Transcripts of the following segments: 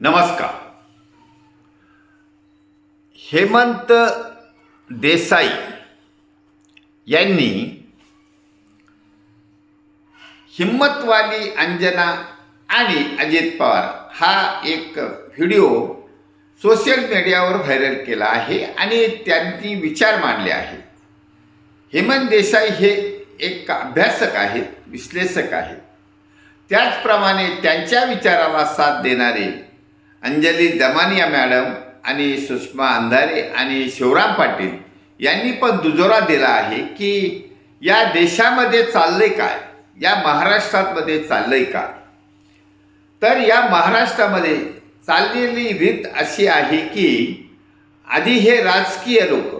नमस्कार. हेमंत देसाई यांनी हिम्मतवाली अंजना आणि अजित पवार हा एक व्हिडिओ सोशल मीडियावर व्हायरल केला आहे आणि त्यांनी विचार मांडले आहे. हेमंत देसाई हे एक अभ्यासक आहेत विश्लेषक आहेत. त्याचप्रमाणे त्यांच्या विचाराला साथ देणारे अंजली दमानिया मॅडम आणि सुषमा अंधारे आणि शिवराम पाटील यांनी पण दुजोरा दिला आहे की या देशामध्ये चाललंय काय? या महाराष्ट्रामध्ये चाललंय काय तर या महाराष्ट्रामध्ये चाललेली रीत अशी आहे की आधी हे राजकीय लोक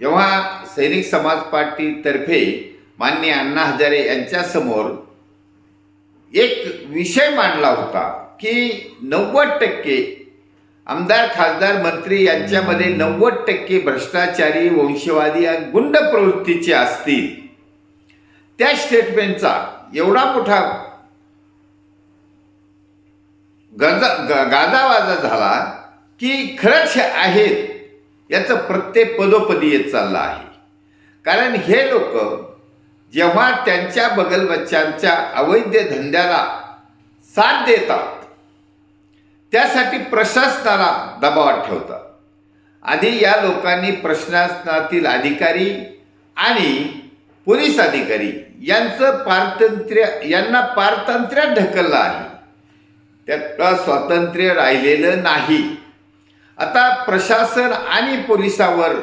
जेव्हा सैनिक समाज पार्टीतर्फे मान्य अण्णा हजारे यांच्यासमोर एक विषय मांडला होता की नव्वद टक्के आमदार खासदार मंत्री यांच्यामध्ये नव्वद टक्के भ्रष्टाचारी वंशवादी आणि गुंड प्रवृत्तीचे असतील. त्या स्टेटमेंटचा एवढा मोठा गजा ग- गाजावाजा झाला की खरंच आहेत याचं प्रत्येक पदोपदी येत चाललं आहे. कारण हे लोक जेव्हा त्यांच्या बगलबच्चांच्या अवैध धंद्याला साथ देतात त्यासाठी प्रशासनाला दबावात ठेवतात. आधी या लोकांनी प्रशासनातील अधिकारी आणि पोलीस अधिकारी यांचं पारतंत्र्य यांना पारतंत्र्यात ढकललं आहे. त्याला स्वातंत्र्य राहिलेलं नाही. आता प्रशासन आणि पोलिसावर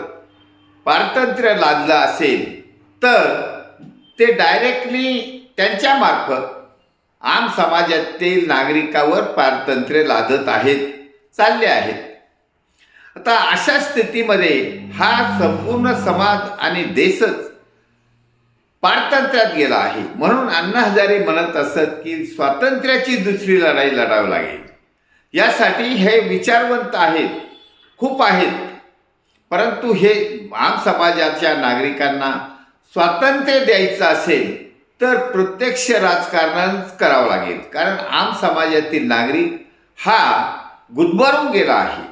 पारतंत्र्य लादलं असेल तर ते डायरेक्टली त्यांच्यामार्फत आम समाजातील नागरिकावर पारतंत्र्य लादत आहेत चालले आहेत. आता अशा स्थितीमध्ये हा संपूर्ण समाज आणि देशच पारतंत्र्यात गेला आहे. म्हणून अण्णा हजारे म्हणत असत की स्वातंत्र्याची दुसरी लढाई लढावी लागेल. यासाठी हे विचारवंत आहेत खूप आहेत. परंतु हे आम समाजाच्या नागरिकांना स्वातंत्र्य द्यायचं असेल तर प्रत्यक्ष राजकारणच करावं लागेल. कारण आम समाजातील नागरिक हा गुदमरून गेला आहे.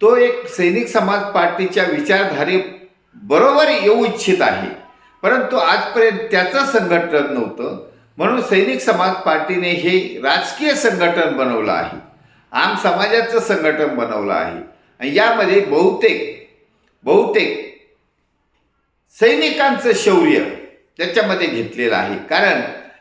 तो एक सैनिक समाज पार्टीच्या विचारधारे बरोबर येऊ इच्छित आहे. परंतु आजपर्यंत त्याचं संघटन नव्हतं. म्हणून सैनिक समाज पार्टीने हे राजकीय संघटन बनवलं आहे. आम समाजाचं संघटन बनवलं आहे. आणि यामध्ये बहुतेक बहुतेक सैनिकांचं शौर्य त्याच्यामध्ये घेतलेलं आहे. कारण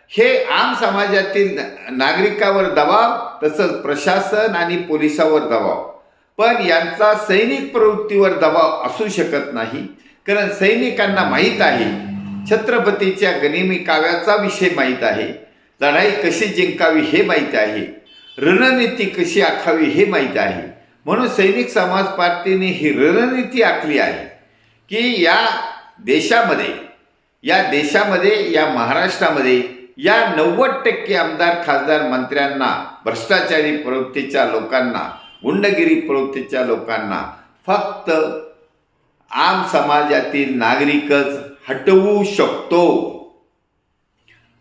हे आम समाजातील नागरिकावर दबाव तसंच प्रशासन आणि पोलिसावर दबाव. पण यांचा सैनिक प्रवृत्तीवर दबाव असू शकत नाही. कारण सैनिकांना माहीत आहे छत्रपतीच्या गनिमी काव्याचा विषय माहीत आहे. लढाई कशी जिंकावी हे माहीत आहे. रणनीती कशी आखावी हे माहीत आहे. म्हणून सैनिक समाज पार्टीने ही रणनीती आखली आहे की या देशामध्ये या देशामध्ये या महाराष्ट्रामध्ये या नव्वद टक्के आमदार खासदार मंत्र्यांना भ्रष्टाचारी प्रवृत्तीच्या लोकांना गुंडगिरी प्रवृत्तीच्या लोकांना फक्त आम समाजातील नागरिकच हटवू शकतो.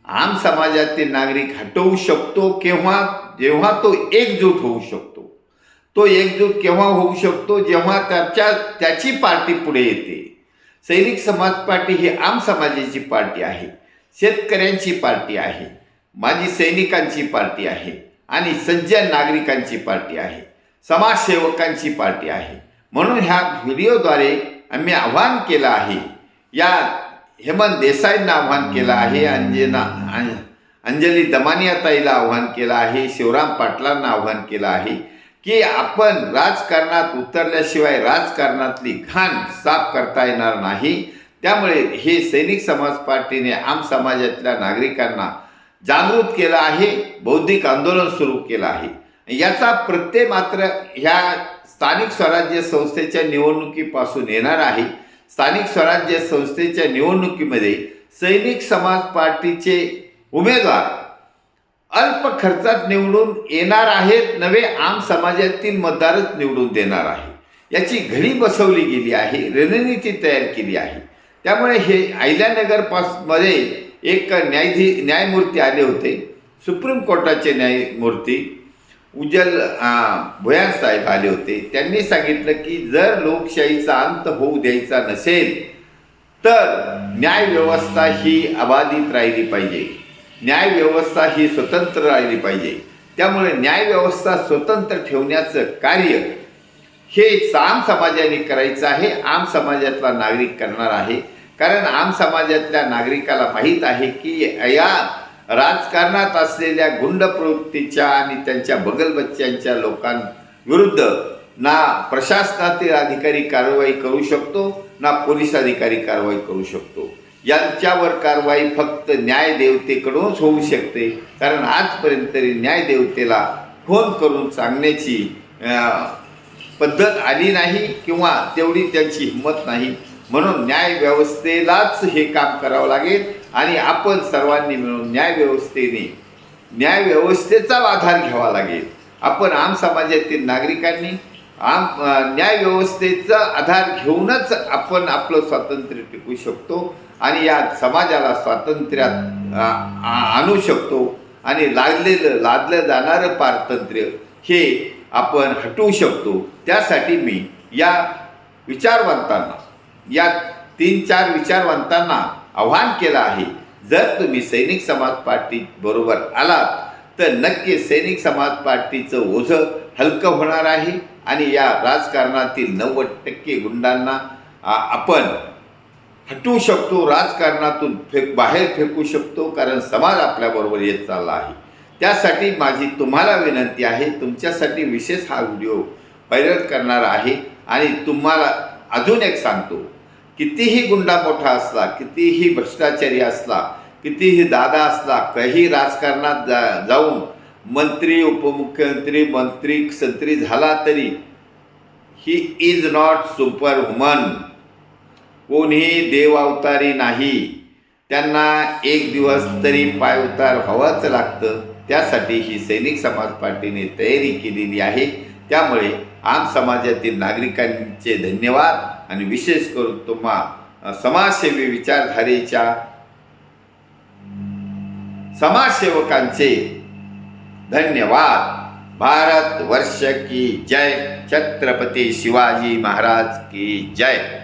आम समाजातील नागरिक हटवू शकतो केव्हा? जेव्हा तो एकजूट होऊ शकतो. तो एकजूट केव्हा होऊ शकतो? जेव्हा त्याच्या त्याची पार्टी पुढे येते. सैनिक समाज पार्टी ही आम समाजाची पार्टी आहे. शेतकऱ्यांची पार्टी आहे. माजी सैनिकांची पार्टी आहे. आणि सज्जन नागरिकांची पार्टी आहे. समाजसेवकांची पार्टी आहे. म्हणून ह्या व्हिडिओद्वारे आम्ही आव्हान केलं आहे. या हेमंत देसाईंना आव्हान केलं आहे. अंजना अंजली दमानियाताईला आव्हान केलं आहे. शिवराम पाटलांना आव्हान केलं आहे. की आपण राजकारणात उतरल्याशिवाय राजकारणातली घाण साफ करता येणार नाही. त्यामुळे हे सैनिक समाज पार्टीने आम समाजातल्या नागरिकांना जागृत केलं आहे बौद्धिक आंदोलन सुरू केलं आहे. याचा प्रत्यय मात्र ह्या स्थानिक स्वराज्य संस्थेच्या निवडणुकीपासून येणार आहे. स्थानिक स्वराज्य संस्थेच्या निवडणुकीमध्ये सैनिक समाज पार्टीचे उमेदवार अल्प खर्चात निवडून येणार आहेत नवे आम समाजातील मतदारच निवडून देणार आहे. याची घडी बसवली गेली आहे रणनीती तयार केली आहे. त्यामुळे हे अहिल्यानगर पासमध्ये एक न्यायाधी न्यायमूर्ती आले होते. सुप्रीम कोर्टाचे न्यायमूर्ती उज्जल अं, साहेब आले होते. त्यांनी सांगितलं की जर लोकशाहीचा अंत होऊ द्यायचा नसेल तर न्यायव्यवस्था ही अबाधित राहिली पाहिजे. न्यायव्यवस्था ही स्वतंत्र राहिली पाहिजे. त्यामुळे न्यायव्यवस्था स्वतंत्र ठेवण्याचं कार्य हे आम समाजाने करायचं आहे आम समाजातला नागरिक करणार आहे. कारण आम समाजातल्या नागरिकाला माहीत आहे की या राजकारणात असलेल्या गुंड प्रवृत्तीच्या आणि त्यांच्या बगलबच्च्यांच्या लोकांविरुद्ध ना प्रशासनातील अधिकारी कारवाई करू शकतो ना पोलीस अधिकारी कारवाई करू शकतो. यांच्यावर कारवाई फक्त न्यायदेवतेकडूनच होऊ शकते. कारण आजपर्यंत तरी न्यायदेवतेला फोन करून सांगण्याची पद्धत आली नाही किंवा तेवढी त्यांची हिंमत नाही. म्हणून न्यायव्यवस्थेलाच हे काम करावं लागेल आणि आपण सर्वांनी मिळून न्यायव्यवस्थेने न्यायव्यवस्थेचा आधार घ्यावा लागेल. आपण आम समाजातील नागरिकांनी आम न्यायव्यवस्थेचा आधार घेऊनच आपण आपलं स्वातंत्र्य टिकू शकतो. आणि या समाजाला स्वातंत्र्यात आणू शकतो. आणि लादलेलं लादलं जाणारं पारतंत्र्य हे आपण हटवू शकतो. त्यासाठी मी या विचारवंतांना या तीन चार विचारवंतांना आव्हान केलं आहे. जर तुम्ही सैनिक समाज पार्टी बरोबर आलात तर नक्की सैनिक समाज पार्टीचं ओझं हलकं होणार आहे. आणि या राजकारणातील नव्वद टक्के गुंडांना आपण हटवू शकतो राजकारणातून फेक बाहेर फेकू शकतो कारण समाज आपल्याबरोबर येत चालला आहे. त्यासाठी माझी तुम्हाला विनंती आहे तुमच्यासाठी विशेष हा व्हिडिओ व्हायरल करणार आहे. आणि तुम्हाला अजून एक सांगतो कितीही गुंडा मोठा असला कितीही भ्रष्टाचारी असला कितीही दादा असला काही राजकारणात जा जाऊन मंत्री उपमुख्यमंत्री मंत्री संत्री झाला तरी ही इज नॉट सुपर हुमन कोणीही देव अवतारी नाही. त्यांना एक दिवस तरी पाय उतार व्हावाच लागतं. त्यासाठी ही सैनिक समाज पार्टीने तयारी केलेली आहे. त्यामुळे आम समाजातील नागरिकांचे धन्यवाद आणि विशेष करून तुम्हा समाजसेवी विचारधारेच्या समाजसेवकांचे धन्यवाद. भारत वर्ष की जय. छत्रपती शिवाजी महाराज की जय.